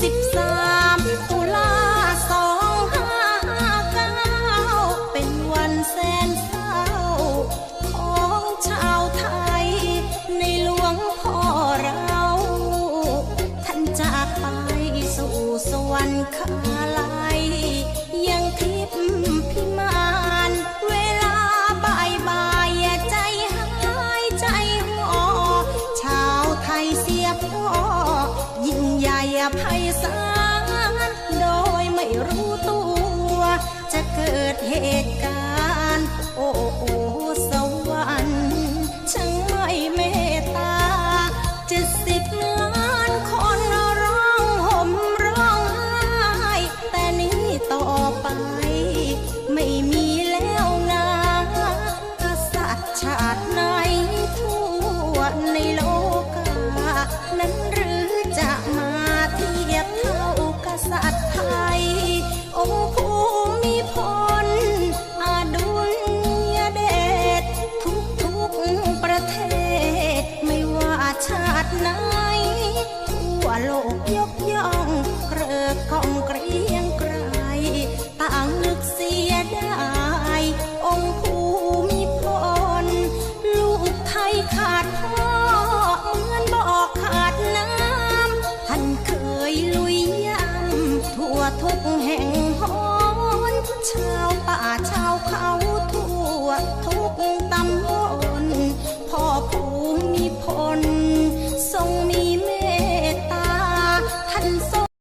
13ตุลา259 เป็นวันแสนเศร้า ของชาวไทย ในหลวงพ่อเรา ท่านจากไปสู่สวรรค์ งใหญ่ไพศาลโดยไม่รู้ตัว จะเกิดเหตุการณ์ โอ้โอ้สวรรค์ช่างไม่เมตตาเจ็ดสิบล้านคนร้องห่มร้องไห้แต่นี้ต่อไป ไม่มีแล้วนะกษัตริย์ชาติไหนทั่วในโลกานั้น โลกยกย่องเกลือของเกรียงไกรต่างนึกเสียดายองค์ภูมีพลลูกไทยขาดพ่อเหมือนบอกขาดน้ำท่านเคยลุยย่ำทั่วทุกแห่งหอนชาวป่าชาวเขาทั่วทุกตำบล